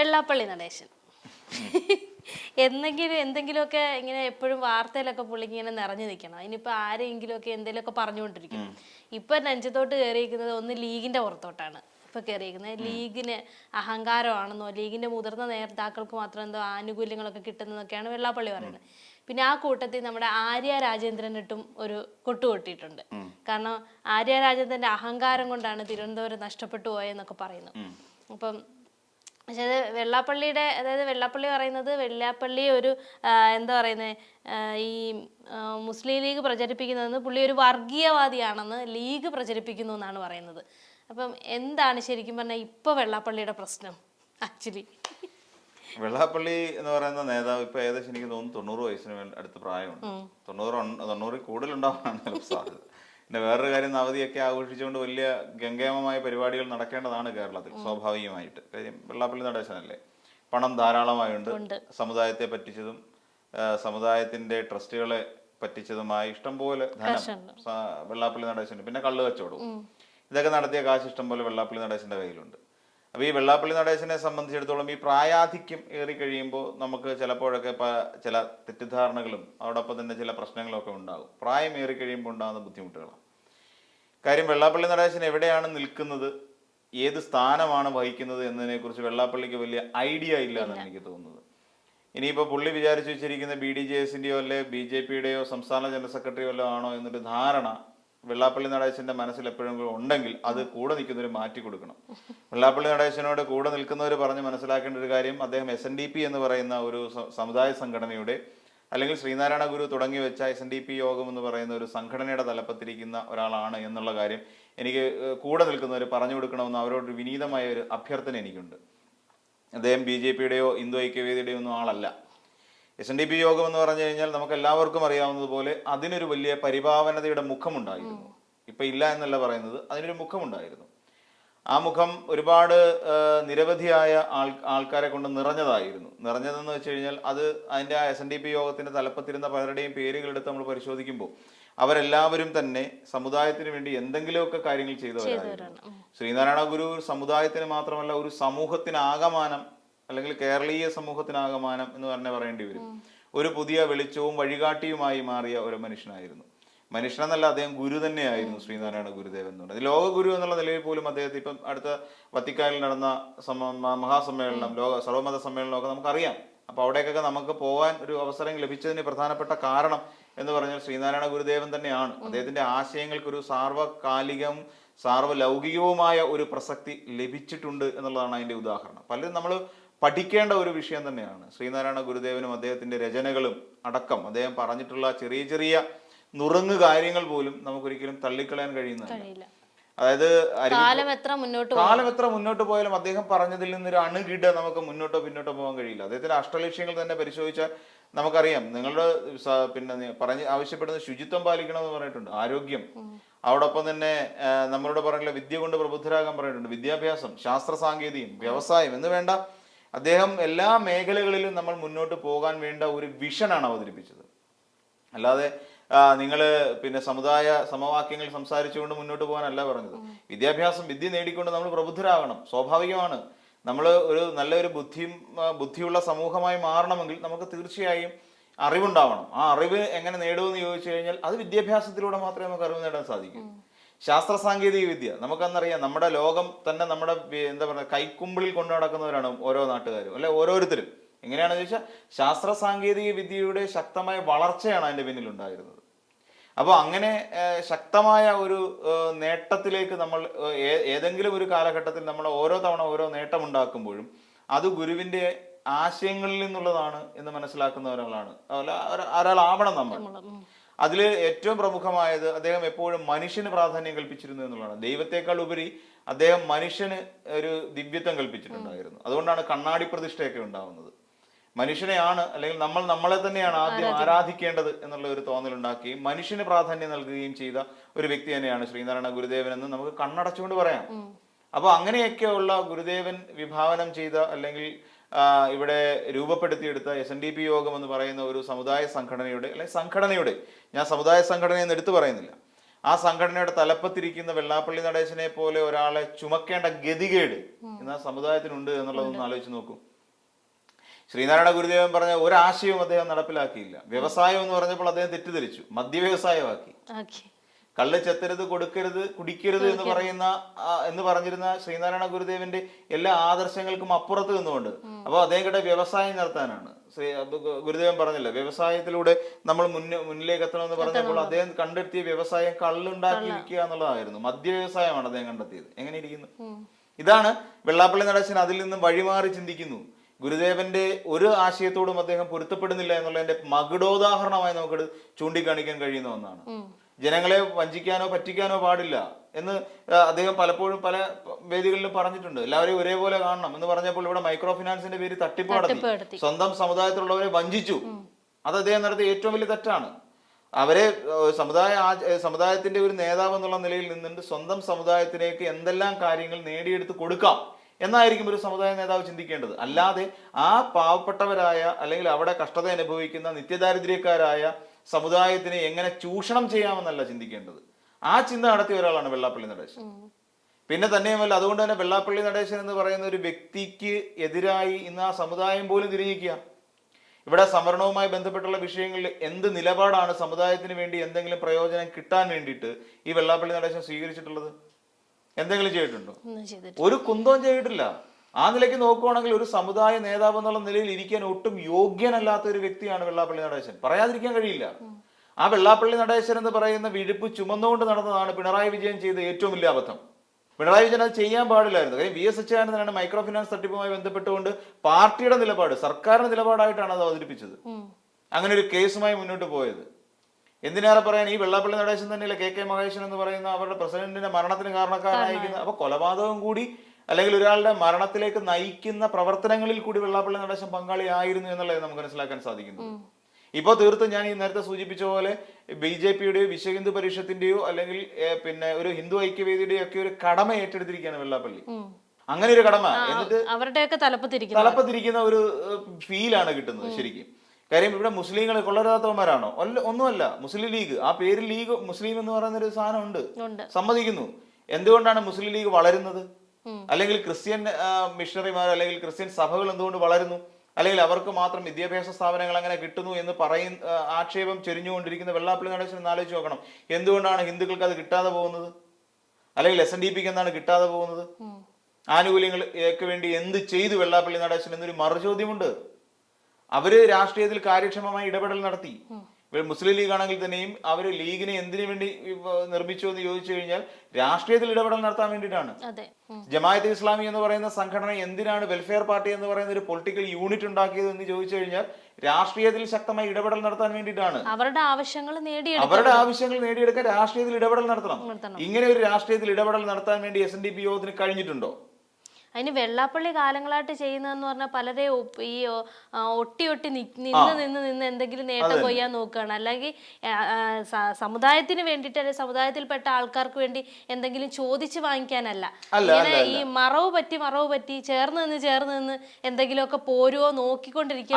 വെള്ളാപ്പള്ളി നടേശൻ. എന്തെങ്കിലും എന്തെങ്കിലുമൊക്കെ ഇങ്ങനെ എപ്പോഴും വാർത്തയിലൊക്കെ പുള്ളി ഇങ്ങനെ നിറഞ്ഞു നിൽക്കണം. ഇനിയിപ്പോൾ ആരെങ്കിലുമൊക്കെ എന്തെങ്കിലുമൊക്കെ പറഞ്ഞുകൊണ്ടിരിക്കും ഇപ്പൊ നെഞ്ചത്തോട്ട് കയറിയിരിക്കുന്നത് ഒന്ന് ലീഗിന്റെ പുറത്തോട്ടാണ്. ഇപ്പൊ കയറിയിരിക്കുന്നത് ലീഗിന് അഹങ്കാരമാണെന്നോ ലീഗിന്റെ മുതിർന്ന നേതാക്കൾക്ക് മാത്രം എന്തോ ആനുകൂല്യങ്ങളൊക്കെ കിട്ടുന്നതൊക്കെയാണ് വെള്ളാപ്പള്ളി പറയുന്നത്. പിന്നെ ആ കൂട്ടത്തിൽ നമ്മുടെ ആര്യ രാജേന്ദ്രൻ രാജേന്ദ്രനിട്ടും ഒരു കൊട്ടുകൊട്ടിയിട്ടുണ്ട്. കാരണം ആര്യ രാജേന്ദ്രന്റെ അഹങ്കാരം കൊണ്ടാണ് തിരുവനന്തപുരം നഷ്ടപ്പെട്ടു പോയെന്നൊക്കെ പറയുന്നു അപ്പം പക്ഷേ അത് വെള്ളാപ്പള്ളിയുടെ അതായത് വെള്ളാപ്പള്ളി പറയുന്നത് വെള്ളാപ്പള്ളി ഒരു എന്താ പറയുന്നത് ഈ മുസ്ലിം ലീഗ് പ്രചരിപ്പിക്കുന്നതെന്ന് പുള്ളി ഒരു വർഗീയവാദിയാണെന്ന് ലീഗ് പ്രചരിപ്പിക്കുന്നു എന്നാണ് പറയുന്നത്. അപ്പം എന്താണ് ശരിക്കും പറഞ്ഞാൽ ഇപ്പോൾ വെള്ളാപ്പള്ളിയുടെ പ്രശ്നം ആക്ച്വലി? വെള്ളാപ്പള്ളി എന്ന് പറയുന്ന നേതാവ് ഇപ്പൊ ഏകദേശം എനിക്ക് തോന്നുന്നു തൊണ്ണൂറ് വയസ്സിന് അടുത്ത് പ്രായമുണ്ട്. തൊണ്ണൂറ് തൊണ്ണൂറിൽ കൂടുതലുണ്ടാവാനാണ് സാധ്യത. പിന്നെ വേറൊരു കാര്യം നവതിയൊക്കെ ആഘോഷിച്ചുകൊണ്ട് വലിയ ഗംഗേമമായ പരിപാടികൾ നടക്കേണ്ടതാണ് കേരളത്തിൽ സ്വാഭാവികമായിട്ട്. കാര്യം വെള്ളാപ്പള്ളി നടേശനല്ലേ? പണം ധാരാളമായുണ്ട്. സമുദായത്തെ പറ്റിച്ചതും സമുദായത്തിന്റെ ട്രസ്റ്റുകളെ പറ്റിച്ചതുമായി ഇഷ്ടംപോലെ ധനം വെള്ളാപ്പള്ളി നടേശനുണ്ട്. പിന്നെ കള്ളു കച്ചവടവും ഇതൊക്കെ നടത്തിയ കാശ് ഇഷ്ടംപോലെ വെള്ളാപ്പള്ളി നടേശന്റെ കയ്യിലുണ്ട്. അപ്പൊ ഈ വെള്ളാപ്പള്ളി നടേശനെ സംബന്ധിച്ചിടത്തോളം ഈ പ്രായാധിക്യം ഏറി കഴിയുമ്പോൾ നമുക്ക് ചിലപ്പോഴൊക്കെ പ- ചില തെറ്റിദ്ധാരണകളും അതോടൊപ്പം തന്നെ ചില പ്രശ്നങ്ങളൊക്കെ ഉണ്ടാകും. പ്രായം ഏറി കഴിയുമ്പോൾ ഉണ്ടാകുന്ന ബുദ്ധിമുട്ടുകളാണ്. കാര്യം വെള്ളാപ്പള്ളി നടേശൻ എവിടെയാണ് നിൽക്കുന്നത്? ഏത് സ്ഥാനമാണ് വഹിക്കുന്നത് എന്നതിനെക്കുറിച്ച് വെള്ളാപ്പള്ളിക്ക് വലിയ ഐഡിയ ഇല്ല എന്നാണ് എനിക്ക് തോന്നുന്നത്. ഇനിയിപ്പോൾ പുള്ളി വിചാരിച്ചു വെച്ചിരിക്കുന്ന ബി ഡി ജെ എസിന്റെയോ അല്ലെ ബി ജെ പിയുടെയോ സംസ്ഥാന ജനറൽ സെക്രട്ടറിയോ അല്ലോ ആണോ എന്നൊരു ധാരണ വെള്ളാപ്പള്ളി നടേശന്റെ മനസ്സിൽ എപ്പോഴെങ്കിലും ഉണ്ടെങ്കിൽ അത് കൂടെ നിൽക്കുന്നവർ മാറ്റി കൊടുക്കണം. വെള്ളാപ്പള്ളി നടേശനോട് കൂടെ നിൽക്കുന്നവർ പറഞ്ഞ് മനസ്സിലാക്കേണ്ട ഒരു കാര്യം അദ്ദേഹം എസ് എൻ ഡി പി എന്ന് പറയുന്ന ഒരു സമുദായ സംഘടനയുടെ അല്ലെങ്കിൽ ശ്രീനാരായണ ഗുരു തുടങ്ങി വെച്ച എസ് എൻ ഡി പി യോഗം എന്ന് പറയുന്ന ഒരു സംഘടനയുടെ തലപ്പത്തിരിക്കുന്ന ഒരാളാണ് എന്നുള്ള കാര്യം എനിക്ക് കൂടെ നിൽക്കുന്നവർ പറഞ്ഞു കൊടുക്കണമെന്ന് അവരോട് വിനീതമായ ഒരു അഭ്യർത്ഥന എനിക്കുണ്ട്. അദ്ദേഹം ബി ജെ പിയുടെയോ ഹിന്ദു ഐക്യവേദിയുടെയോ ഒന്നും ആളല്ല. എസ് എൻ ഡി പി യോഗം എന്ന് പറഞ്ഞു കഴിഞ്ഞാൽ നമുക്ക് എല്ലാവർക്കും അറിയാവുന്നതുപോലെ അതിനൊരു വലിയ പരിഭാവനതയുടെ മുഖമുണ്ടായിരുന്നു. ഇപ്പൊ ഇല്ല എന്നല്ല പറയുന്നത് അതിനൊരു മുഖമുണ്ടായിരുന്നു. ആ മുഖം ഒരുപാട് നിരവധിയായ ആൾ ആൾക്കാരെ കൊണ്ട് നിറഞ്ഞതായിരുന്നു. നിറഞ്ഞതെന്ന് വെച്ച് കഴിഞ്ഞാൽ അത് അതിന്റെ ആ എസ് എൻ ഡി പി യോഗത്തിന്റെ തലപ്പത്തിരുന്ന പലരുടെയും പേരുകളെടുത്ത് നമ്മൾ പരിശോധിക്കുമ്പോൾ അവരെല്ലാവരും തന്നെ സമുദായത്തിന് വേണ്ടി എന്തെങ്കിലുമൊക്കെ കാര്യങ്ങൾ ചെയ്തവരായിരുന്നു. ശ്രീനാരായണ ഗുരു സമുദായത്തിന് മാത്രമല്ല ഒരു സമൂഹത്തിനാകമാനം അല്ലെങ്കിൽ കേരളീയ സമൂഹത്തിനാകമാനം എന്ന് തന്നെ പറയേണ്ടി വരും. ഒരു പുതിയ വെളിച്ചവും വഴികാട്ടിയുമായി മാറിയ ഒരു മനുഷ്യനായിരുന്നു. മനുഷ്യനെന്നല്ല അദ്ദേഹം ഗുരു തന്നെയായിരുന്നു ശ്രീനാരായണ ഗുരുദേവൻ എന്ന് പറയുന്നത് ലോക ഗുരു എന്നുള്ള നിലയിൽ പോലും അദ്ദേഹത്തെ ഇപ്പം അടുത്ത വത്തിക്കാനിൽ നടന്ന മഹാസമ്മേളനം ലോക സർവമത സമ്മേളനമൊക്കെ നമുക്കറിയാം. അപ്പൊ അവിടേക്കൊക്കെ നമുക്ക് പോകാൻ ഒരു അവസരം ലഭിച്ചതിന് പ്രധാനപ്പെട്ട കാരണം എന്ന് പറഞ്ഞാൽ ശ്രീനാരായണ ഗുരുദേവൻ തന്നെയാണ്. അദ്ദേഹത്തിന്റെ ആശയങ്ങൾക്കൊരു സാർവകാലികം സാർവലൗകികവുമായ ഒരു പ്രസക്തി ലഭിച്ചിട്ടുണ്ട് എന്നുള്ളതാണ് അതിന്റെ ഉദാഹരണം. പലരും നമ്മൾ പഠിക്കേണ്ട ഒരു വിഷയം തന്നെയാണ്. ശ്രീനാരായണ ഗുരുദേവനും അദ്ദേഹത്തിന്റെ രചനകളും അടക്കം അദ്ദേഹം പറഞ്ഞിട്ടുള്ള ചെറിയ ചെറിയ നുറുങ്ങ് കാര്യങ്ങൾ പോലും നമുക്കൊരിക്കലും തള്ളിക്കളയാൻ കഴിയുന്നതല്ല. അതായത് കാലം എത്ര മുന്നോട്ട് കാലം എത്ര മുന്നോട്ട് പോയാലും അദ്ദേഹം പറഞ്ഞതിൽ നിന്നൊരു അണുകിട നമുക്ക് മുന്നോട്ടോ പിന്നോട്ടോ പോകാൻ കഴിയില്ല. അദ്ദേഹത്തിന്റെ അഷ്ടലക്ഷ്യങ്ങൾ തന്നെ പരിശോധിച്ചാൽ നമുക്കറിയാം. നിങ്ങളുടെ പിന്നെ പറഞ്ഞ് ആവശ്യപ്പെടുന്ന ശുചിത്വം പാലിക്കണം എന്ന് പറഞ്ഞിട്ടുണ്ട്. ആരോഗ്യം. അതോടൊപ്പം തന്നെ നമ്മളോട് പറഞ്ഞില്ല വിദ്യ കൊണ്ട് പ്രബുദ്ധരാകാൻ പറഞ്ഞിട്ടുണ്ട്. വിദ്യാഭ്യാസം ശാസ്ത്ര സാങ്കേതികം വ്യവസായം എന്ന് വേണ്ട അദ്ദേഹം എല്ലാ മേഖലകളിലും നമ്മൾ മുന്നോട്ട് പോകാൻ വേണ്ട ഒരു വിഷനാണ് അവതരിപ്പിച്ചത്. അല്ലാതെ നിങ്ങൾ പിന്നെ സമുദായ സമവാക്യങ്ങൾ സംസാരിച്ചുകൊണ്ട് മുന്നോട്ട് പോകാനല്ല പറഞ്ഞത്. വിദ്യാഭ്യാസം വിദ്യ നേടിക്കൊണ്ട് നമ്മൾ പ്രബുദ്ധരാകണം സ്വാഭാവികമാണ്. നമ്മൾ ഒരു നല്ലൊരു ബുദ്ധിയും ബുദ്ധിയുള്ള സമൂഹമായി മാറണമെങ്കിൽ നമുക്ക് തീർച്ചയായും അറിവുണ്ടാവണം. ആ അറിവ് എങ്ങനെ നേടുമെന്ന് ചോദിച്ചു കഴിഞ്ഞാൽ അത് വിദ്യാഭ്യാസത്തിലൂടെ മാത്രമേ നമുക്ക് അറിവ് നേടാൻ സാധിക്കൂ. ശാസ്ത്ര സാങ്കേതിക വിദ്യ. നമുക്കന്നറിയാം നമ്മുടെ ലോകം തന്നെ നമ്മുടെ എന്താ പറയുക കൈക്കുമ്പിളിൽ കൊണ്ടു നടക്കുന്നവരാണ് ഓരോ നാട്ടുകാരും അല്ലെ? ഓരോരുത്തരും. എങ്ങനെയാണെന്ന് ചോദിച്ചാൽ ശാസ്ത്ര സാങ്കേതിക വിദ്യയുടെ ശക്തമായ വളർച്ചയാണ് അതിന്റെ പിന്നിൽ ഉണ്ടായിരുന്നത് അപ്പോൾ അങ്ങനെ ശക്തമായ ഒരു നേട്ടത്തിലേക്ക് നമ്മൾ ഏതെങ്കിലും ഒരു കാലഘട്ടത്തിൽ നമ്മൾ ഓരോ തവണ ഓരോ നേട്ടം ഉണ്ടാക്കുമ്പോഴും അത് ഗുരുവിന്റെ ആശയങ്ങളിൽ നിന്നുള്ളതാണ് എന്ന് മനസ്സിലാക്കുന്ന ഒരാളാണ് അല്ല, ഒര- ഒരാളാവണം നമ്മൾ. അതിൽ ഏറ്റവും പ്രമുഖമായത് അദ്ദേഹം എപ്പോഴും മനുഷ്യന് പ്രാധാന്യം കൽപ്പിച്ചിരുന്നു എന്നുള്ളതാണ്. ദൈവത്തെക്കാൾ ഉപരി അദ്ദേഹം മനുഷ്യന് ഒരു ദിവ്യത്വം കൽപ്പിച്ചിട്ടുണ്ടായിരുന്നു. അതുകൊണ്ടാണ് കണ്ണാടി പ്രതിഷ്ഠയൊക്കെ ഉണ്ടാവുന്നത്. മനുഷ്യനെയാണ് അല്ലെങ്കിൽ നമ്മൾ നമ്മളെ തന്നെയാണ് ആദ്യം ആരാധിക്കേണ്ടത് എന്നുള്ള ഒരു തോന്നൽ തോന്നലുണ്ടാക്കുകയും മനുഷ്യന് പ്രാധാന്യം നൽകുകയും ചെയ്ത ഒരു വ്യക്തി തന്നെയാണ് ശ്രീനാരായണ ഗുരുദേവൻ എന്ന് നമുക്ക് കണ്ണടച്ചുകൊണ്ട് പറയാം. അപ്പൊ അങ്ങനെയൊക്കെയുള്ള ഗുരുദേവൻ വിഭാവനം ചെയ്ത അല്ലെങ്കിൽ ഇവിടെ രൂപപ്പെടുത്തിയെടുത്ത എസ് എൻ ഡി പി യോഗം എന്ന് പറയുന്ന ഒരു സമുദായ സംഘടനയുടെ അല്ലെങ്കിൽ സംഘടനയുടെ ഞാൻ സമുദായ സംഘടന എന്ന് എടുത്തു പറയുന്നില്ല. ആ സംഘടനയുടെ തലപ്പത്തിരിക്കുന്ന വെള്ളാപ്പള്ളി നടേശനെ പോലെ ഒരാളെ ചുമക്കേണ്ട ഗതികേട് ഇന്ന് ആ സമുദായത്തിനുണ്ട് എന്നുള്ളതൊന്ന് ആലോചിച്ച് നോക്കൂ. ശ്രീനാരായണ ഗുരുദേവൻ പറഞ്ഞ ഒരാശയവും അദ്ദേഹം നടപ്പിലാക്കിയില്ല. വ്യവസായം എന്ന് പറഞ്ഞപ്പോൾ അദ്ദേഹം തെറ്റിദ്ധരിച്ചു. മദ്യ വ്യവസായമാക്കി കള്ള് ചെത്തരുത് കൊടുക്കരുത് കുടിക്കരുത് എന്ന് പറയുന്ന എന്ന് പറഞ്ഞിരുന്ന ശ്രീനാരായണ ഗുരുദേവന്റെ എല്ലാ ആദർശങ്ങൾക്കും അപ്പുറത്ത് നിന്നുകൊണ്ട് അപ്പോൾ അദ്ദേഹം വ്യവസായം നടത്താനാണ്. ശ്രീ ഗുരുദേവൻ പറഞ്ഞില്ല വ്യവസായത്തിലൂടെ നമ്മൾ മുന്നേ മുന്നിലേക്ക് എത്തണമെന്ന് പറഞ്ഞപ്പോൾ അദ്ദേഹം കണ്ടെത്തിയ വ്യവസായം കള്ളുണ്ടാക്കി വിൽക്കുക എന്നുള്ളതായിരുന്നു. മദ്യ വ്യവസായമാണ് അദ്ദേഹം കണ്ടെത്തിയത്. എങ്ങനെ ഇരിക്കുന്നു? ഇതാണ് വെള്ളാപ്പള്ളി നടേശൻ അതിൽ നിന്നും വഴിമാറി ചിന്തിക്കുന്നു. ഗുരുദേവന്റെ ഒരു ആശയത്തോടും അദ്ദേഹം പൊരുത്തപ്പെടുന്നില്ല എന്നുള്ളതിന്റെ മകുടോദാഹരണമായി നമുക്ക് ചൂണ്ടിക്കാണിക്കാൻ കഴിയുന്ന ഒന്നാണ്. ജനങ്ങളെ വഞ്ചിക്കാനോ പറ്റിക്കാനോ പാടില്ല എന്ന് അദ്ദേഹം പലപ്പോഴും പല വേദികളിലും പറഞ്ഞിട്ടുണ്ട്. എല്ലാവരെയും ഒരേപോലെ കാണണം എന്ന് പറഞ്ഞപ്പോൾ ഇവിടെ മൈക്രോ ഫിനാൻസിന്റെ പേര് തട്ടിപ്പ് തട്ടിപ്പ് നടത്തി നടത്തി. സ്വന്തം സമുദായത്തിലുള്ളവരെ വഞ്ചിച്ചു. അത് അദ്ദേഹം നടത്തിയ ഏറ്റവും വലിയ തെറ്റാണ്. അവരെ സമുദായ സമുദായത്തിന്റെ ഒരു നേതാവ് എന്നുള്ള നിലയിൽ നിന്നുകൊണ്ട് സ്വന്തം സമുദായത്തിലേക്ക് എന്തെല്ലാം കാര്യങ്ങൾ നേടിയെടുത്ത് കൊടുക്കാം എന്നായിരിക്കും ഒരു സമുദായ നേതാവ് ചിന്തിക്കേണ്ടത്. അല്ലാതെ ആ പാവപ്പെട്ടവരായ അല്ലെങ്കിൽ അവിടെ കഷ്ടത അനുഭവിക്കുന്ന നിത്യദാരിദ്ര്യക്കാരായ സമുദായത്തിനെ എങ്ങനെ ചൂഷണം ചെയ്യാമെന്നല്ല ചിന്തിക്കേണ്ടത്. ആ ചിന്ത നടത്തിയ ഒരാളാണ് വെള്ളാപ്പള്ളി നടേശൻ. പിന്നെ തന്നെയുമല്ല അതുകൊണ്ട് തന്നെ വെള്ളാപ്പള്ളി നടേശൻ എന്ന് പറയുന്ന ഒരു വ്യക്തിക്ക് എതിരായി ഇന്ന് ആ സമുദായം പോലും തിരിഞ്ഞിരിക്കുക ഇവിടെ സംവരണവുമായി ബന്ധപ്പെട്ടുള്ള വിഷയങ്ങളിൽ എന്ത് നിലപാടാണ് സമുദായത്തിന് വേണ്ടി എന്തെങ്കിലും പ്രയോജനം കിട്ടാൻ വേണ്ടിയിട്ട് ഈ വെള്ളാപ്പള്ളി നടേശൻ സ്വീകരിച്ചിട്ടുള്ളത്? എന്തെങ്കിലും ചെയ്തിട്ടുണ്ടോ? ഒരു കുന്തവും ചെയ്തിട്ടില്ല. ആ നിലയ്ക്ക് നോക്കുവാണെങ്കിൽ ഒരു സമുദായ നേതാവ് എന്നുള്ള നിലയിൽ ഇരിക്കാൻ ഒട്ടും യോഗ്യനല്ലാത്ത ഒരു വ്യക്തിയാണ് വെള്ളാപ്പള്ളി നടേശൻ. പറയാതിരിക്കാൻ കഴിയില്ല. ആ വെള്ളാപ്പള്ളി നടേശൻ എന്ന് പറയുന്ന വിഴുപ്പ് ചുമന്നുകൊണ്ട് നടന്നതാണ് പിണറായി വിജയൻ ചെയ്ത ഏറ്റവും വലിയ അബദ്ധം. പിണറായി വിജയൻ അത് ചെയ്യാൻ പാടില്ലായിരുന്നു. കാര്യം വി എസ് അച്യുതാനന്ദനാണ് മൈക്രോ ഫിനാൻസ് തട്ടിപ്പുമായി ബന്ധപ്പെട്ടുകൊണ്ട് പാർട്ടിയുടെ നിലപാട് സർക്കാരിന്റെ നിലപാടായിട്ടാണ് അത് അവതരിപ്പിച്ചത്. അങ്ങനെ ഒരു കേസുമായി മുന്നോട്ട് പോയത്. എന്തിനേറെ പറയാൻ ഈ വെള്ളാപ്പള്ളി നടേശൻ തന്നെയല്ല കെ കെ മഹേശൻ എന്ന് പറയുന്ന അവരുടെ പ്രസിഡന്റിന്റെ മരണത്തിന് കാരണക്കാരനായിരിക്കുന്ന അപ്പൊ കൊലപാതകം കൂടി അല്ലെങ്കിൽ ഒരാളുടെ മരണത്തിലേക്ക് നയിക്കുന്ന പ്രവർത്തനങ്ങളിൽ കൂടി വെള്ളാപ്പള്ളി നടേശൻ പങ്കാളിയായിരുന്നു എന്നുള്ളത് നമുക്ക് മനസ്സിലാക്കാൻ സാധിക്കുന്നു. ഇപ്പോൾ തീർത്തും ഞാൻ ഈ നേരത്തെ സൂചിപ്പിച്ച പോലെ ബി ജെ പിയുടെയോ വിശ്വ ഹിന്ദു പരിഷത്തിന്റെയോ അല്ലെങ്കിൽ പിന്നെ ഒരു ഹിന്ദു ഐക്യവേദിയുടെയോ ഒക്കെ ഒരു കടമ ഏറ്റെടുത്തിരിക്കുകയാണ് വെള്ളാപ്പള്ളി. അങ്ങനെ ഒരു കടമ. എന്നിട്ട് അവരുടെയൊക്കെ തലപ്പത്തിരിക്കുന്നു ഒരു ഫീലാണ് കിട്ടുന്നത് ശരിക്കും. കാര്യം ഇവിടെ മുസ്ലിങ്ങൾ കൊള്ളരാത്തവന്മാരാണോ അല്ല ഒന്നുമല്ല. മുസ്ലിം ലീഗ്. ആ പേരിൽ ലീഗ് മുസ്ലിം എന്ന് പറയുന്ന ഒരു സാധനം ഉണ്ട്. സമ്മതിക്കുന്നു. എന്തുകൊണ്ടാണ് മുസ്ലിം ലീഗ് വളരുന്നത്. അല്ലെങ്കിൽ ക്രിസ്ത്യൻ മിഷണറിമാർ അല്ലെങ്കിൽ ക്രിസ്ത്യൻ സഭകൾ എന്തുകൊണ്ട് വളരുന്നു? അല്ലെങ്കിൽ അവർക്ക് മാത്രം വിദ്യാഭ്യാസ സ്ഥാപനങ്ങൾ അങ്ങനെ കിട്ടുന്നു എന്ന് പറയും ആക്ഷേപം ചെരിഞ്ഞുകൊണ്ടിരിക്കുന്ന വെള്ളാപ്പള്ളി നടേശൻ ഒന്ന് ആലോചിച്ച് നോക്കണം. എന്തുകൊണ്ടാണ് ഹിന്ദുക്കൾക്ക് അത് കിട്ടാതെ പോകുന്നത്? അല്ലെങ്കിൽ എസ് എൻ ഡി പിക്ക് എന്താണ് കിട്ടാതെ പോകുന്നത്? ആനുകൂല്യങ്ങൾ ആനുകൂല്യങ്ങൾക്ക് വേണ്ടി എന്ത് ചെയ്തു വെള്ളാപ്പള്ളി നടേശൻ എന്നൊരു മറുചോദ്യമുണ്ട്. അവർ രാഷ്ട്രീയത്തിൽ കാര്യക്ഷമമായി ഇടപെടൽ നടത്തി. മുസ്ലിം ലീഗ് ആണെങ്കിൽ തന്നെയും അവർ ലീഗിനെ എന്തിനു വേണ്ടി നിർമ്മിച്ചു എന്ന് ചോദിച്ചു കഴിഞ്ഞാൽ രാഷ്ട്രീയത്തിൽ ഇടപെടൽ നടത്താൻ വേണ്ടിയിട്ടാണ്. ജമായത്ത് ഇസ്ലാമി എന്ന് പറയുന്ന സംഘടന എന്തിനാണ് വെൽഫെയർ പാർട്ടി എന്ന് പറയുന്ന ഒരു പൊളിറ്റിക്കൽ യൂണിറ്റ് ഉണ്ടാക്കിയത് എന്ന് ചോദിച്ചു കഴിഞ്ഞാൽ രാഷ്ട്രീയത്തിൽ ശക്തമായി ഇടപെടൽ നടത്താൻ വേണ്ടിയിട്ടാണ്. അവരുടെ ആവശ്യങ്ങൾ അവരുടെ ആവശ്യങ്ങൾ നേടിയെടുക്കാൻ രാഷ്ട്രീയത്തിൽ ഇടപെടൽ നടത്തണം. നടത്തണം. ഇങ്ങനെ ഒരു രാഷ്ട്രീയത്തിൽ ഇടപെടൽ നടത്താൻ വേണ്ടി എസ് എൻ ഡി പി യോഗത്തിന് കഴിഞ്ഞിട്ടുണ്ടോ? അതിന് വെള്ളാപ്പള്ളി കാലങ്ങളായിട്ട് ചെയ്യുന്നതെന്ന് പറഞ്ഞാൽ പലരെ ഈ ഒട്ടി ഒട്ടി നിന്ന് നിന്ന് നിന്ന് എന്തെങ്കിലും നേട്ടം കൊയ്യാൻ നോക്കുകയാണ്. അല്ലെങ്കിൽ സമുദായത്തിന് വേണ്ടിയിട്ട് അല്ലെങ്കിൽ സമുദായത്തിൽപ്പെട്ട ആൾക്കാർക്ക് വേണ്ടി എന്തെങ്കിലും ചോദിച്ച് വാങ്ങിക്കാനല്ല. ഇങ്ങനെ ഈ മറവ് പറ്റി മറവ് പറ്റി ചേർന്ന് നിന്ന് ചേർന്ന് നിന്ന് എന്തെങ്കിലുമൊക്കെ പോരുവോ നോക്കിക്കൊണ്ടിരിക്കുക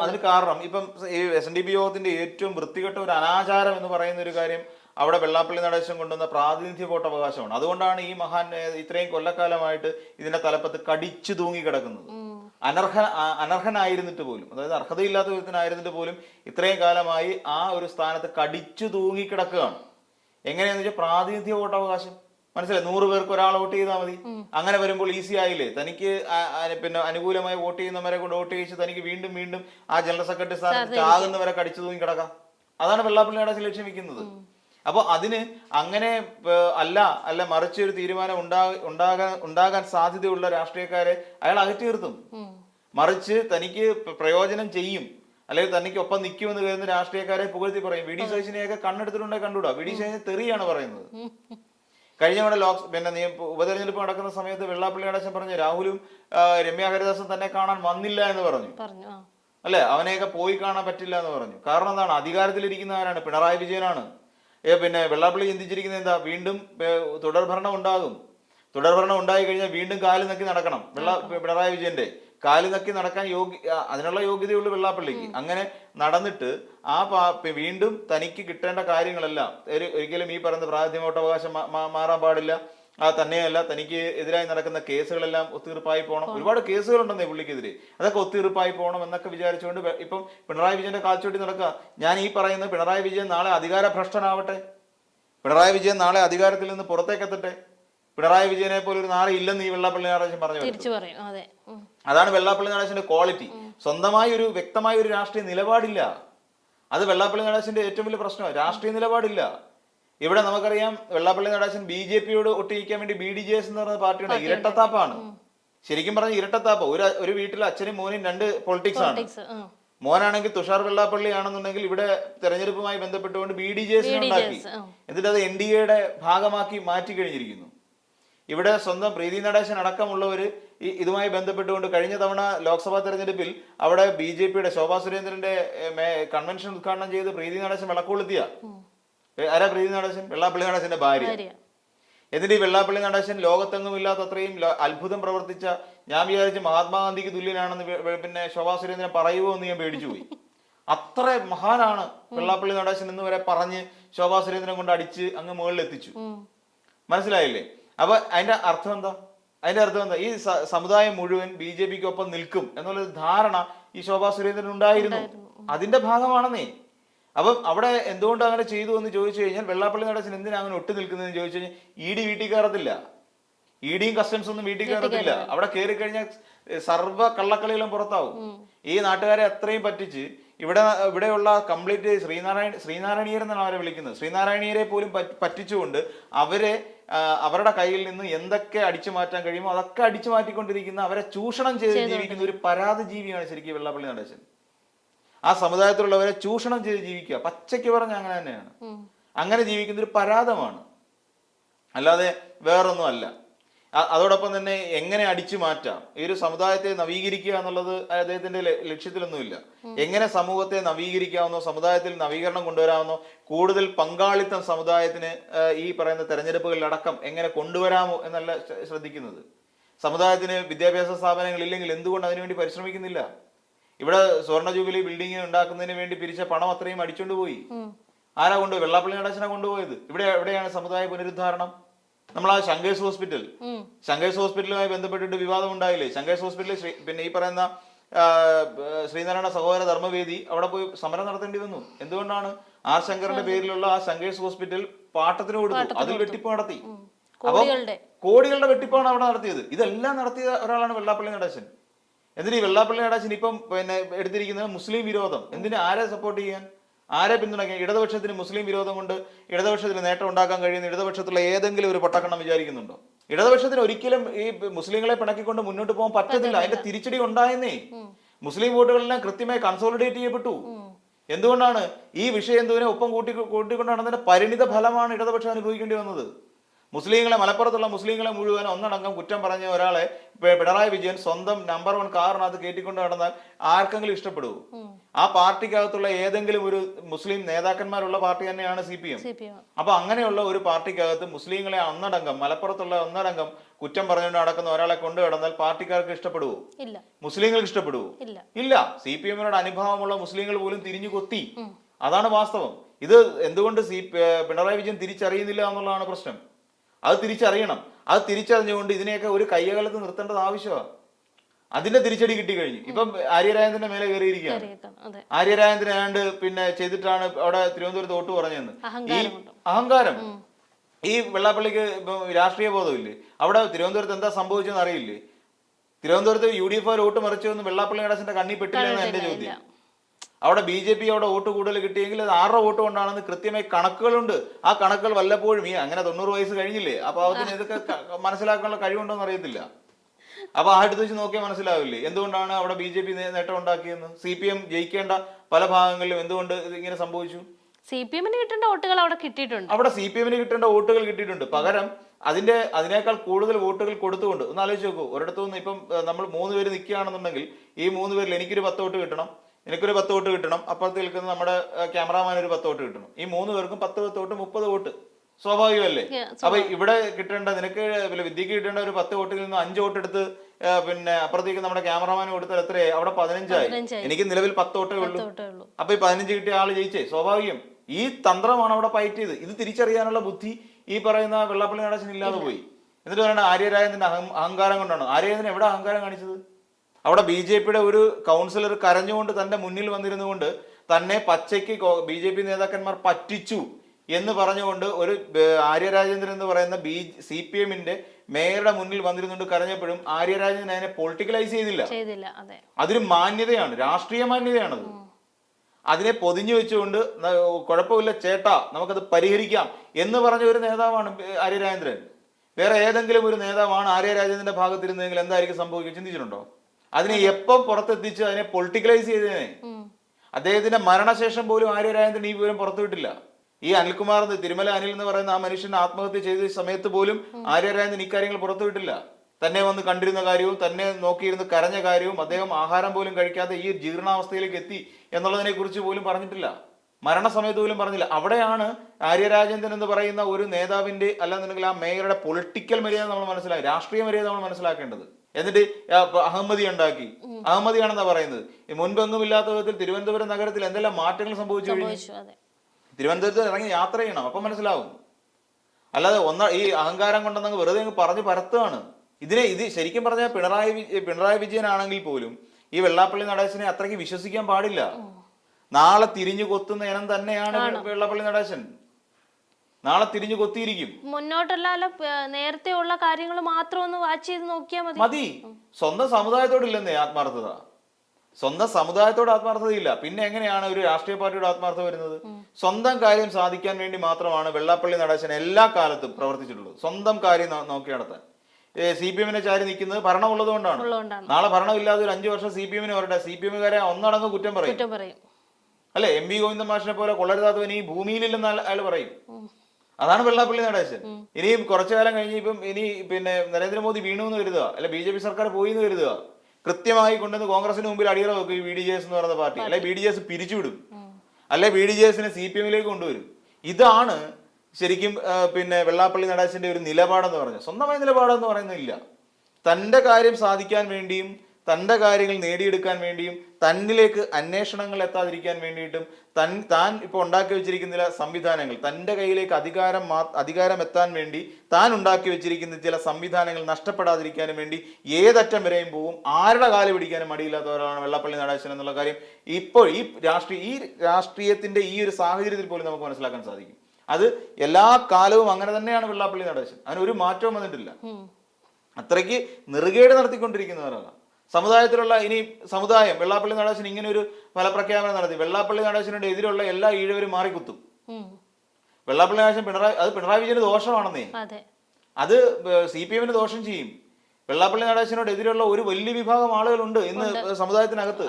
അതിന് കാരണം ഇപ്പം ഈ എസ് ഡി യോഗത്തിന്റെ ഏറ്റവും വൃത്തികെട്ട ഒരു അനാചാരം എന്ന് പറയുന്ന ഒരു കാര്യം അവിടെ വെള്ളാപ്പള്ളി നടേശം കൊണ്ടുവന്ന പ്രാതിനിധ്യ വോട്ടവകാശമാണ്. അതുകൊണ്ടാണ് ഈ മഹാൻ ഇത്രയും കൊല്ലക്കാലമായിട്ട് ഇതിന്റെ തലപ്പത്ത് കടിച്ചു തൂങ്ങി കിടക്കുന്നത്. അനർഹ അനർഹനായിരുന്നിട്ട് പോലും അതായത് അർഹതയില്ലാത്ത വിധത്തിനായിരുന്നിട്ട് പോലും ഇത്രയും കാലമായി ആ ഒരു സ്ഥാനത്ത് കടിച്ചു തൂങ്ങി കിടക്കുകയാണ്. എങ്ങനെയാന്ന് വെച്ചാൽ പ്രാതിനിധ്യ വോട്ട് അവകാശം മനസ്സിലായി? നൂറ് പേർക്ക് ഒരാൾ വോട്ട് ചെയ്താൽ മതി. അങ്ങനെ വരുമ്പോൾ ഈസി ആയില്ലേ? തനിക്ക് പിന്നെ അനുകൂലമായി വോട്ട് ചെയ്യുന്നവരെ കൊണ്ട് വോട്ട് ചെയ്യിച്ച് തനിക്ക് വീണ്ടും വീണ്ടും ആ ജനറൽ സെക്രട്ടറി സ്ഥാനത്ത് ആകുന്നവരെ കടിച്ചു തൂങ്ങി കിടക്കാം. അതാണ് വെള്ളാപ്പള്ളി നടേശൻ ലക്ഷ്യം വെക്കുന്നത്. അപ്പോൾ അതിന് അങ്ങനെ അല്ല അല്ല മറിച്ച് ഒരു തീരുമാനം ഉണ്ടാ ഉണ്ടാകാൻ ഉണ്ടാകാൻ സാധ്യതയുള്ള രാഷ്ട്രീയക്കാരെ അയാൾ അകറ്റി നിർത്തും മറിച്ച് തനിക്ക് പ്രയോജനം ചെയ്യും. അല്ലെങ്കിൽ തനിക്ക് ഒപ്പം നിൽക്കുമെന്ന് കരുതുന്ന രാഷ്ട്രീയക്കാരെ പുകഴ്ത്തി പറയും. വി ഡി ശേഷിനെയൊക്കെ കണ്ണെടുത്തിട്ടുണ്ടെങ്കിൽ കണ്ടുകൂടാ വി ഡി സതീശൻ തെറിയാണ് പറയുന്നത്. കഴിഞ്ഞ തവണ ലോക് പിന്നെ നിയ- ഉപതെരഞ്ഞെടുപ്പ് നടക്കുന്ന സമയത്ത് വെള്ളാപ്പള്ളി അടച്ചൻ പറഞ്ഞു രാഹുലും രമ്യ ഹരിദാസും തന്നെ കാണാൻ വന്നില്ല എന്ന് പറഞ്ഞു. അല്ലെ? അവനെയൊക്കെ പോയി കാണാൻ പറ്റില്ല എന്ന് പറഞ്ഞു. കാരണം എന്താണ്? അധികാരത്തിലിരിക്കുന്ന ആരാണ്? പിണറായി വിജയനാണ്. പിന്നെ വെള്ളാപ്പള്ളി ചിന്തിച്ചിരിക്കുന്നത് എന്താ? വീണ്ടും തുടർഭരണം ഉണ്ടാകും. തുടർഭരണം ഉണ്ടായി കഴിഞ്ഞാൽ വീണ്ടും കാൽ നക്കി നടക്കണം. വെള്ള പിണറായി വിജയന്റെ കാൽ നക്കി നടക്കാൻ യോഗ്യ അതിനുള്ള യോഗ്യതയുള്ളൂ വെള്ളാപ്പള്ളിക്ക്. അങ്ങനെ നടന്നിട്ട് ആ പാ- വീണ്ടും തനിക്ക് കിട്ടേണ്ട കാര്യങ്ങളെല്ലാം ഒരു- ഒരിക്കലും ഈ പറയുന്ന മാ- മാറാൻ പാടില്ല. ആ തന്നെയല്ല തനിക്ക് എതിരായി നടക്കുന്ന കേസുകളെല്ലാം ഒത്തീർപ്പായി പോകണം. ഒരുപാട് കേസുകളുണ്ടെന്നേ പുള്ളിക്കെതിരെ. അതൊക്കെ ഒത്തീർപ്പായി പോകണം എന്നൊക്കെ വിചാരിച്ചുകൊണ്ട് ഇപ്പം പിണറായി വിജയന്റെ കാൽച്ചുവട്ടി നടക്കുക. ഞാൻ ഈ പറയുന്നത് പിണറായി വിജയൻ നാളെ അധികാര ഭ്രഷ്ടനാവട്ടെ പിണറായി വിജയൻ നാളെ അധികാരത്തിൽ നിന്ന് പുറത്തേക്കെത്തട്ടെ. പിണറായി വിജയനെ പോലെ ഒരു നാളെ ഇല്ലെന്ന് ഈ വെള്ളാപ്പള്ളി നടേശൻ പറഞ്ഞു അതാണ് വെള്ളാപ്പള്ളി നടേശന്റെ ക്വാളിറ്റി. സ്വന്തമായി ഒരു വ്യക്തമായ ഒരു രാഷ്ട്രീയ നിലപാടില്ല. അത് വെള്ളാപ്പള്ളി നടേശന്റെ ഏറ്റവും വലിയ പ്രശ്നമാണ്. രാഷ്ട്രീയ നിലപാടില്ല. ഇവിടെ നമുക്കറിയാം വെള്ളാപ്പള്ളി നടേശൻ ബി ജെ പിയോട് ഒട്ടിയിരിക്കാൻ വേണ്ടി ബി ഡി ജെ എസ് എന്ന് പറയുന്ന പാർട്ടിയുടെ ഇരട്ടത്താപ്പാണ്. ശരിക്കും പറഞ്ഞ ഇരട്ടത്താപ്പ്. ഒരു ഒരു വീട്ടിൽ അച്ഛനും മോനും രണ്ട് പൊളിറ്റിക്സ് ആണ്. മോനാണെങ്കിൽ തുഷാർ വെള്ളാപ്പള്ളി ആണെന്നുണ്ടെങ്കിൽ ഇവിടെ തെരഞ്ഞെടുപ്പുമായി ബന്ധപ്പെട്ടുകൊണ്ട് ബി ഡി ജെ എസിനെ ഉണ്ടാക്കി. എന്നിട്ട് അത് എൻ ഡി എയുടെ ഭാഗമാക്കി മാറ്റി കഴിഞ്ഞിരിക്കുന്നു. ഇവിടെ സ്വന്തം പ്രീതി നടേശൻ അടക്കമുള്ളവർ ഇതുമായി ബന്ധപ്പെട്ടുകൊണ്ട് കഴിഞ്ഞ തവണ ലോക്സഭാ തെരഞ്ഞെടുപ്പിൽ അവിടെ ബി ജെ പിയുടെ ശോഭാ സുരേന്ദ്രന്റെ കൺവെൻഷൻ ഉദ്ഘാടനം ചെയ്ത് പ്രീതി നടേശൻ വിളക്കൊളുത്തിയ. ആരാ പ്രീതി നടേശൻ വെള്ളാപ്പള്ളി നടേശന്റെ ഭാര്യ. എന്നിട്ട് ഈ വെള്ളാപ്പള്ളി നടേശൻ ലോകത്തെങ്ങും ഇല്ലാത്തത്രയും അത്ഭുതം പ്രവർത്തിച്ച ഞാൻ വിചാരിച്ച് മഹാത്മാഗാന്ധിക്ക് തുല്യനാണെന്ന് പിന്നെ ശോഭാ സുരേന്ദ്രൻ പറയുമോ എന്ന് ഞാൻ പേടിച്ചു പോയി. അത്ര മഹാനാണ് വെള്ളാപ്പള്ളി നടേശൻ എന്ന് വരെ പറഞ്ഞ് ശോഭാ സുരേന്ദ്രൻ കൊണ്ട് അടിച്ച് അങ്ങ് മുകളിൽ എത്തിച്ചു മനസ്സിലായില്ലേ? അപ്പൊ അതിന്റെ അർത്ഥം എന്താ? അതിന്റെ അർത്ഥം എന്താ? ഈ സമുദായം മുഴുവൻ ബി ജെ പിക്ക് ഒപ്പം നിൽക്കും എന്നുള്ളൊരു ധാരണ ഈ ശോഭാ സുരേന്ദ്രൻ ഉണ്ടായിരുന്നു. അതിന്റെ ഭാഗമാണെന്നേ. അപ്പം അവിടെ എന്തുകൊണ്ട് അങ്ങനെ ചെയ്തു എന്ന് ചോദിച്ചു കഴിഞ്ഞാൽ വെള്ളാപ്പള്ളി നടച്ചൻ എന്തിനാ അങ്ങനെ ഒട്ടി നിൽക്കുന്നതെന്ന് ചോദിച്ചു കഴിഞ്ഞാൽ ഇ ഡി വീട്ടിൽ കയറത്തില്ല. ഇ ഡിയും കസ്റ്റംസ് ഒന്നും വീട്ടിൽ കയറത്തില്ല. അവിടെ കയറി കഴിഞ്ഞാൽ സർവ കള്ളക്കളികളും പുറത്താവും. ഈ നാട്ടുകാരെ അത്രയും പറ്റിച്ച് ഇവിടെ ഇവിടെയുള്ള കംപ്ലീറ്റ് ശ്രീനാരായണ ശ്രീനാരായണീയർ എന്നാണ് അവരെ വിളിക്കുന്നത്. ശ്രീനാരായണീയരെ പോലും പറ്റി- പറ്റിച്ചുകൊണ്ട് അവരെ അവരുടെ കയ്യിൽ നിന്ന് എന്തൊക്കെ അടിച്ചു മാറ്റാൻ കഴിയുമോ അതൊക്കെ അടിച്ചു മാറ്റിക്കൊണ്ടിരിക്കുന്ന അവരെ ചൂഷണം ചെയ്ത് ജീവിക്കുന്ന ഒരു പരാതി ജീവിയാണ് ശരിക്കും വെള്ളാപ്പള്ളി നടേശൻ ആ സമുദായത്തിലുള്ളവരെ ചൂഷണം ചെയ്ത് ജീവിക്കുക. പച്ചയ്ക്ക് പറഞ്ഞ അങ്ങനെ തന്നെയാണ്. അങ്ങനെ ജീവിക്കുന്ന ഒരു പരാതമാണ്. അല്ലാതെ വേറൊന്നും അല്ല. അതോടൊപ്പം തന്നെ എങ്ങനെ അടിച്ചു മാറ്റാം? ഈ ഒരു സമുദായത്തെ നവീകരിക്കുക എന്നുള്ളത് അദ്ദേഹത്തിന്റെ ലക്ഷ്യത്തിലൊന്നുമില്ല. എങ്ങനെ സമൂഹത്തെ നവീകരിക്കാവുന്നോ സമുദായത്തിൽ നവീകരണം കൊണ്ടുവരാമെന്നോ കൂടുതൽ പങ്കാളിത്തം സമുദായത്തിന് ഈ പറയുന്ന തെരഞ്ഞെടുപ്പുകളിലടക്കം എങ്ങനെ കൊണ്ടുവരാമോ എന്നല്ല ശ്രദ്ധിക്കുന്നത്. സമുദായത്തിന് വിദ്യാഭ്യാസ സ്ഥാപനങ്ങൾ ഇല്ലെങ്കിൽ എന്തുകൊണ്ട് അതിനുവേണ്ടി പരിശ്രമിക്കുന്നില്ല? ഇവിടെ സ്വർണ ജൂബിലി ബിൽഡിംഗ് ഉണ്ടാക്കുന്നതിന് വേണ്ടി പിരിച്ച പണം അത്രയും അടിച്ചോണ്ട് പോയി. ആരാ കൊണ്ട് വെള്ളാപ്പള്ളി നടേശനെ കൊണ്ടുപോയത്. ഇവിടെ എവിടെയാണ് സമുദായ പുനരുദ്ധാരണം? നമ്മൾ ആ ശങ്കേഴ്സ് ഹോസ്പിറ്റൽ ശങ്കേഷ് ശങ്കേഴ്സ് ഹോസ്പിറ്റലുമായി ബന്ധപ്പെട്ടിട്ട് വിവാദം ഉണ്ടായില്ലേ? ശങ്കേഴ്സ് ഹോസ്പിറ്റലിൽ ശ്രീ- പിന്നെ ഈ പറയുന്ന ശ്രീനാരായണ സഹോദര ധർമ്മവേദി അവിടെ പോയി സമരം നടത്തേണ്ടി വന്നു. എന്തുകൊണ്ടാണ്? ആർ ശങ്കറിന്റെ പേരിലുള്ള ആ ശങ്കേഴ്സ് ഹോസ്പിറ്റൽ പാട്ടത്തിന് കൊടുത്തു. അതിൽ വെട്ടിപ്പ് നടത്തി. അപ്പൊ കോടികളുടെ വെട്ടിപ്പാണ് അവിടെ നടത്തിയത്. ഇതെല്ലാം നടത്തിയ ഒരാളാണ് വെള്ളാപ്പള്ളി നടേശൻ. ഈ വെള്ളാപ്പള്ളി നടേശൻ ഇപ്പം പിന്നെ എടുത്തിരിക്കുന്നത്? മുസ്ലിം വിരോധം. എന്തിനാ ആരെ സപ്പോർട്ട് ചെയ്യാൻ? ആരെ പിന്തുണയ്ക്കാൻ? ഇടതുപക്ഷത്തിന് മുസ്ലിം വിരോധം കൊണ്ട് ഇടതുപക്ഷത്തിന് നേട്ടം ഉണ്ടാക്കാൻ കഴിയുന്ന ഇടതുപക്ഷത്തുള്ള ഏതെങ്കിലും ഒരു പൊട്ടക്കണ്ണം വിചാരിക്കുന്നുണ്ടോ? ഇടതുപക്ഷത്തിന് ഒരിക്കലും ഈ മുസ്ലിങ്ങളെ പിണക്കിക്കൊണ്ട് മുന്നോട്ട് പോകാൻ പറ്റത്തില്ല. അതിന്റെ തിരിച്ചടി ഉണ്ടായെന്നേ. മുസ്ലിം വോട്ടുകളെല്ലാം കൃത്യമായി കൺസോളിഡേറ്റ് ചെയ്യപ്പെട്ടു. എന്തുകൊണ്ടാണ് ഈ വിഷയം എന്തുവിനെ ഒപ്പം കൂട്ടി കൂട്ടിക്കൊണ്ട് നടന്നതിന്റെ പരിണിത ഫലമാണ് ഇടതുപക്ഷം അനുഭവിക്കേണ്ടി വന്നത്? മുസ്ലിങ്ങളെ മലപ്പുറത്തുള്ള മുസ്ലിങ്ങളെ മുഴുവൻ ഒന്നടങ്കം കുറ്റം പറഞ്ഞ ഒരാളെ പിണറായി വിജയൻ സ്വന്തം നമ്പർ വൺ കാറിനകത്ത് കയറ്റിക്കൊണ്ട് നടന്നാൽ ആർക്കെങ്കിലും ഇഷ്ടപ്പെടുവോ? ആ പാർട്ടിക്കകത്തുള്ള ഏതെങ്കിലും ഒരു മുസ്ലിം നേതാക്കന്മാരുള്ള പാർട്ടി തന്നെയാണ് സി പി എം അപ്പൊ അങ്ങനെയുള്ള ഒരു പാർട്ടിക്കകത്ത് മുസ്ലിങ്ങളെ ഒന്നടങ്കം മലപ്പുറത്തുള്ള ഒന്നടങ്കം കുറ്റം പറഞ്ഞുകൊണ്ട് നടക്കുന്ന ഒരാളെ കൊണ്ടു കിടന്നാൽ പാർട്ടിക്കാർക്ക് ഇഷ്ടപ്പെടുവോ? മുസ്ലിങ്ങൾക്ക് ഇഷ്ടപ്പെടുവോ? ഇല്ല. ഇല്ല. സി പി എമ്മിനോട് അനുഭാവമുള്ള മുസ്ലിങ്ങൾ പോലും തിരിഞ്ഞു കൊത്തി. അതാണ് വാസ്തവം. ഇത് എന്തുകൊണ്ട് സി പിണറായി വിജയൻ തിരിച്ചറിയുന്നില്ല എന്നുള്ളതാണ് പ്രശ്നം. അത് തിരിച്ചറിയണം. അത് തിരിച്ചറിഞ്ഞുകൊണ്ട് ഇതിനെയൊക്കെ ഒരു കയ്യകലത്ത് നിർത്തേണ്ടത് ആവശ്യമാണ് അതിന്റെ തിരിച്ചടി കിട്ടിക്കഴിഞ്ഞു ഇപ്പം ആര്യരാജന്റെ മേലെ കയറിയിരിക്കുകയാണ്. ആര്യരാജേന്ദ്രൻ ഏതാണ്ട് പിന്നെ ചെയ്തിട്ടാണ് അവിടെ തിരുവനന്തപുരത്ത് വോട്ട് പറഞ്ഞതെന്ന് ഈ അഹങ്കാരം ഈ വെള്ളാപ്പള്ളിക്ക് ഇപ്പം രാഷ്ട്രീയ ബോധമില്ലേ? അവിടെ തിരുവനന്തപുരത്ത് എന്താ സംഭവിച്ചെന്ന് അറിയില്ലേ? തിരുവനന്തപുരത്ത് യു ഡി എഫ് വോട്ട് മറിച്ചു എന്ന് വെള്ളാപ്പള്ളി നടേശന്റെ കണ്ണി പെട്ടില്ല എന്ന് എന്റെ ചോദ്യം. അവിടെ ബി ജെ പി അവിടെ വോട്ട് കൂടുതൽ കിട്ടിയെങ്കിൽ അത് ആറര വോട്ട് കൊണ്ടാണെന്ന് കൃത്യമായി കണക്കുകളുണ്ട്. ആ കണക്കുകൾ വല്ലപ്പോഴും ഈ അങ്ങനെ തൊണ്ണൂറ് വയസ്സ് കഴിഞ്ഞില്ലേ? അപ്പൊ അതിന് ഇതൊക്കെ മനസ്സിലാക്കാനുള്ള കഴിവുണ്ടോ എന്ന് അറിയത്തില്ല. അപ്പൊ ആ എടുത്ത് വെച്ച് നോക്കിയാൽ മനസ്സിലാവില്ലേ? എന്തുകൊണ്ടാണ് അവിടെ ബി ജെ പി നേട്ടം ഉണ്ടാക്കിയെന്ന്? സി പി എം ജയിക്കേണ്ട പല ഭാഗങ്ങളിലും എന്തുകൊണ്ട് ഇങ്ങനെ സംഭവിച്ചു? സി പി എമ്മിന് കിട്ടേണ്ട വോട്ടുകൾ അവിടെ കിട്ടിയിട്ടുണ്ട്. അവിടെ സി പി എമ്മിന് കിട്ടേണ്ട വോട്ടുകൾ കിട്ടിയിട്ടുണ്ട്. പകരം അതിന്റെ അതിനേക്കാൾ കൂടുതൽ വോട്ടുകൾ കൊടുത്തുകൊണ്ട് ഒന്ന് ആലോചിച്ച് നോക്കൂ. ഒരിടത്തു നിന്ന് ഇപ്പം നമ്മൾ മൂന്ന് പേര് നിൽക്കുകയാണെന്നുണ്ടെങ്കിൽ ഈ മൂന്ന് പേരിൽ എനിക്കൊരു പത്ത് വോട്ട് കിട്ടണം. എനിക്കൊരു പത്ത് വോട്ട് കിട്ടണം. അപ്പുറത്ത് നിൽക്കുന്ന നമ്മുടെ ക്യാമറാമാൻ ഒരു പത്ത് വോട്ട് കിട്ടണം ഈ മൂന്ന് പേർക്കും പത്ത് പത്ത് വോട്ട് മുപ്പത് വോട്ട് സ്വാഭാവികമല്ലേ? അപ്പൊ ഇവിടെ കിട്ടേണ്ട നിനക്ക് പിന്നെ വിദ്യക്ക് കിട്ടേണ്ട ഒരു പത്ത് വോട്ടിൽ നിന്ന് അഞ്ച് വോട്ട് എടുത്ത് പിന്നെ അപ്പുറത്തേക്ക് നമ്മുടെ ക്യാമറമാൻ കൊടുത്താൽ എത്രയായി? അവിടെ പതിനഞ്ചായി. എനിക്ക് നിലവിൽ പത്ത് വോട്ടേ ഉള്ളൂ. അപ്പൊ ഈ പതിനഞ്ച് കിട്ടിയ ആൾ ജയിച്ചേ? സ്വാഭാവികം. ഈ തന്ത്രമാണ് അവിടെ ഫൈറ്റ് ചെയ്ത്. ഇത് തിരിച്ചറിയാനുള്ള ബുദ്ധി ഈ പറയുന്ന വെള്ളപ്പള്ളി നടശനില്ലാതെ ഇല്ലാതെ പോയി. എന്നിട്ട് പറയണ ആര്യരാജന്റെ അഹം അഹങ്കാരം കൊണ്ടാണ്. ആര്യരാജൻ എവിടെ അഹങ്കാരം കാണിച്ചത്? അവിടെ ബി ജെ പിയുടെ ഒരു കൗൺസിലർ കരഞ്ഞുകൊണ്ട് തന്റെ മുന്നിൽ വന്നിരുന്നുകൊണ്ട് തന്നെ പച്ചയ്ക്ക് ബി ജെ പി നേതാക്കന്മാർ പറ്റിച്ചു എന്ന് പറഞ്ഞുകൊണ്ട് ഒരു ആര്യരാജേന്ദ്രൻ എന്ന് പറയുന്ന ബി സി പി എമ്മിന്റെ മേയറുടെ മുന്നിൽ വന്നിരുന്നുകൊണ്ട് കരഞ്ഞപ്പോഴും ആര്യരാജേന്ദ്രൻ അതിനെ പൊളിറ്റിക്കലൈസ് ചെയ്തില്ല. ചെയ്തില്ല അതെ. അതൊരു മാന്യതയാണ് രാഷ്ട്രീയ മാന്യതയാണത്. അതിനെ പൊതിഞ്ഞു വെച്ചുകൊണ്ട് കുഴപ്പമില്ല ചേട്ടാ നമുക്കത് പരിഹരിക്കാം എന്ന് പറഞ്ഞ ഒരു നേതാവാണ് ആര്യരാജേന്ദ്രൻ. വേറെ ഏതെങ്കിലും ഒരു നേതാവാണ് ആര്യരാജേന്ദ്രന്റെ ഭാഗത്തിരുന്നെങ്കിൽ എന്തായിരിക്കും സംഭവിക്കുക? ചിന്തിച്ചിട്ടുണ്ടോ? അതിനെ എപ്പം പുറത്തെത്തിച്ച് അതിനെ പൊളിറ്റിക്കലൈസ് ചെയ്തതിനെ. അദ്ദേഹത്തിന്റെ മരണശേഷം പോലും ആര്യ രാജേന്ദ്രൻ ഈ വിവരം പുറത്തുവിട്ടില്ല. ഈ അനിൽകുമാർ തിരുമല അനിൽ എന്ന് പറയുന്ന ആ മനുഷ്യൻ ആത്മഹത്യ ചെയ്ത സമയത്ത് പോലും ആര്യ രാജേന്ദ്രൻ ഇക്കാര്യങ്ങൾ പുറത്തുവിട്ടില്ല. തന്നെ വന്ന് കണ്ടിരുന്ന കാര്യവും തന്നെ നോക്കിയിരുന്ന് കരഞ്ഞ കാര്യവും അദ്ദേഹം ആഹാരം പോലും കഴിക്കാതെ ഈ ജീർണാവസ്ഥയിലേക്ക് എത്തി എന്നുള്ളതിനെ കുറിച്ച് പോലും പറഞ്ഞിട്ടില്ല. മരണസമയത്ത് പോലും പറഞ്ഞില്ല. അവിടെയാണ് ആര്യരാജേന്ദ്രൻ എന്ന് പറയുന്ന ഒരു നേതാവിന്റെ അല്ലാന്നുണ്ടെങ്കിൽ ആ മേയറുടെ പൊളിറ്റിക്കൽ മര്യാദ നമ്മൾ മനസ്സിലാക്കി രാഷ്ട്രീയ മര്യാദ നമ്മൾ മനസ്സിലാക്കേണ്ടത്. എന്നിട്ട് അഹമ്മതി ഉണ്ടാക്കി. അഹമ്മതിയാണെന്നാ പറയുന്നത്. ഈ മുൻപെങ്ങും ഇല്ലാത്ത വിധത്തിൽ തിരുവനന്തപുരം നഗരത്തിൽ എന്തെല്ലാം മാറ്റങ്ങൾ സംഭവിച്ചു കഴിഞ്ഞു? തിരുവനന്തപുരത്ത് ഇറങ്ങി യാത്ര ചെയ്യണം അപ്പം മനസ്സിലാവും. അല്ലാതെ ഒന്ന ഈ അഹങ്കാരം കൊണ്ടെന്നങ്ങ് വെറുതെ അങ്ങ് പറഞ്ഞു പരത്തുകയാണ് ഇതിനെ ഇത് ശരിക്കും പറഞ്ഞാൽ പിണറായി വിജയ പിണറായി വിജയനാണെങ്കിൽ പോലും ഈ വെള്ളാപ്പള്ളി നടേശനെ അത്രയ്ക്ക് വിശ്വസിക്കാൻ പാടില്ല. നാളെ തിരിഞ്ഞു കൊത്തുന്ന ഇനം തന്നെയാണ് വെള്ളാപ്പള്ളി നടേശൻ. നാളെ തിരിഞ്ഞു കൊത്തിയിരിക്കും. മുന്നോട്ടല്ല നേരത്തെ ഉള്ള കാര്യങ്ങൾ മാത്രം ഒന്ന് വാച്ച് ചെയ്ത് നോക്കിയാൽ മതി. മതി. സ്വന്തം സമുദായത്തോടില്ലെന്നേ ആത്മാർത്ഥത. സ്വന്തം സമുദായത്തോട് ആത്മാർത്ഥതയില്ല. പിന്നെ എങ്ങനെയാണ് ഒരു രാഷ്ട്രീയ പാർട്ടിയുടെ ആത്മാർത്ഥത വരുന്നത്? സ്വന്തം കാര്യം സാധിക്കാൻ വേണ്ടി മാത്രമാണ് വെള്ളാപ്പള്ളി നടേശൻ എല്ലാ കാലത്തും പ്രവർത്തിച്ചിട്ടുള്ളത്. സ്വന്തം കാര്യം നോക്കി നടത്താൻ. സി പി എമ്മിനെ ചാരി നിൽക്കുന്നത് ഭരണമുള്ളത് കൊണ്ടാണ്. നാളെ ഭരണമില്ലാതെ ഒരു അഞ്ചു വർഷം സി പി എമ്മിന് വരട്ടെ. സി പി എമ്മുകാരെ ഒന്നടങ്കം കുറ്റം പറയും. കുറ്റം പറയും. അല്ലെ? എം വി ഗോവിന്ദൻ മാഷിനെ പോലെ കൊള്ളരുതാത്തവൻ ഈ ഭൂമിയിലില്ലെന്ന് അയാൾ പറയും. അതാണ് വെള്ളാപ്പള്ളി നടേശൻ. ഇനിയും കുറച്ചു കാലം കഴിഞ്ഞ് ഇപ്പം ഇനി പിന്നെ നരേന്ദ്രമോദി വീണു എന്ന് കരുതുക അല്ലെ ബി ജെ പി സർക്കാർ പോയി എന്ന് കരുതുക കൃത്യമായി കൊണ്ടുവന്ന് കോൺഗ്രസിന് മുമ്പിൽ അടിയറ വെക്കും ഈ ബി ഡി ജെ എസ് എന്ന് പറയുന്ന പാർട്ടി. അല്ലെ ബി ഡി ജെ എസ് പിരിച്ചുവിടും. അല്ലെ ബി ഡി ജെ എസിനെ സി പി എമ്മിലേക്ക് കൊണ്ടുവരും. ഇതാണ് ശരിക്കും പിന്നെ വെള്ളാപ്പള്ളി നടേശന്റെ ഒരു നിലപാടെന്ന് പറഞ്ഞത്. സ്വന്തമായ നിലപാടെന്ന് പറയുന്നില്ല. തന്റെ കാര്യം സാധിക്കാൻ വേണ്ടിയും തന്റെ കാര്യങ്ങൾ നേടിയെടുക്കാൻ വേണ്ടിയും തന്നിലേക്ക് അന്വേഷണങ്ങൾ എത്താതിരിക്കാൻ വേണ്ടിയിട്ടും തൻ താൻ ഇപ്പോൾ ഉണ്ടാക്കി വെച്ചിരിക്കുന്ന ചില സംവിധാനങ്ങൾ തന്റെ കയ്യിലേക്ക് അധികാരം മാ അധികാരം എത്താൻ വേണ്ടി താൻ ഉണ്ടാക്കി വെച്ചിരിക്കുന്ന ചില സംവിധാനങ്ങൾ നഷ്ടപ്പെടാതിരിക്കാനും വേണ്ടി ഏതറ്റം വരെയും പോവും ആരുടെ കാൽ പിടിക്കാനും മടിയില്ലാത്ത ഒരാളാണ് വെള്ളപ്പള്ളി നടേശൻ എന്നുള്ള കാര്യം ഇപ്പോൾ ഈ രാഷ്ട്രീയ ഈ രാഷ്ട്രീയത്തിന്റെ ഈ ഒരു സാഹചര്യത്തിൽ പോലും നമുക്ക് മനസ്സിലാക്കാൻ സാധിക്കും. അത് എല്ലാ കാലവും അങ്ങനെ തന്നെയാണ് വെള്ളാപ്പള്ളി നടേശൻ അതിന് ഒരു മാറ്റവും വന്നിട്ടില്ല. അത്രയ്ക്ക് നെറുകേട് നടത്തിക്കൊണ്ടിരിക്കുന്നവരാണ് സമുദായത്തിലുള്ള ഇനി സമുദായം വെള്ളാപ്പള്ളി നടേശൻ ഇങ്ങനെ ഒരു ഫലപ്രഖ്യാപനം നടത്തി. വെള്ളാപ്പള്ളി നടേശനോട് എതിരെയുള്ള എല്ലാ ഈഴവരും മാറിക്കുത്തും. വെള്ളാപ്പള്ളി നടേശൻ പിണറായി അത് പിണറായി വിജയന് ദോഷമാണെന്നേ. അതെ. സി പി എമ്മിന് ദോഷം ചെയ്യും. വെള്ളാപ്പള്ളി നടേശനോട് എതിരെയുള്ള ഒരു വലിയ വിഭാഗം ആളുകളുണ്ട് ഇന്ന് സമുദായത്തിനകത്ത്.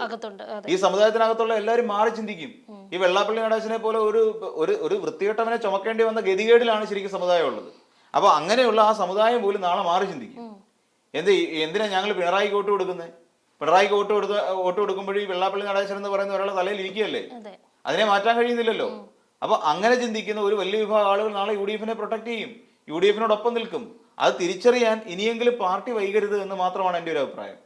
ഈ സമുദായത്തിനകത്തുള്ള എല്ലാവരും മാറി ചിന്തിക്കും. ഈ വെള്ളാപ്പള്ളി നടേശനെ പോലെ ഒരു ഒരു ഒരു വൃത്തികെട്ടവനെ ചുമക്കേണ്ടി വന്ന ഗതികേടിലാണ് ശരിക്കും സമുദായം ഉള്ളത്. അപ്പൊ അങ്ങനെയുള്ള ആ സമുദായം പോലും നാളെ മാറി ചിന്തിക്കും. എന്ത് എന്തിനാ ഞങ്ങൾ പിണറായിക്ക് വോട്ട് കൊടുക്കുന്നത് പിണറായിക്ക് വോട്ട് കൊടുത്ത് വോട്ട് കൊടുക്കുമ്പോഴേ ഈ വെള്ളാപ്പള്ളി നടേശൻ എന്ന് പറയുന്ന ഒരാളെ തലയിൽ ഇരിക്കുകയല്ലേ? അതെ. അതിനെ മാറ്റാൻ കഴിയുന്നില്ലല്ലോ. അപ്പൊ അങ്ങനെ ചിന്തിക്കുന്ന ഒരു വലിയ വിഭാഗം ആളുകൾ നാളെ യു ഡി എഫിനെ പ്രൊട്ടക്ട് ചെയ്യും. യു ഡി എഫിനോടൊപ്പം നിൽക്കും. അത് തിരിച്ചറിയാൻ ഇനിയെങ്കിലും പാർട്ടി വൈകരുത് എന്ന് മാത്രമാണ് എന്റെ ഒരു അഭിപ്രായം.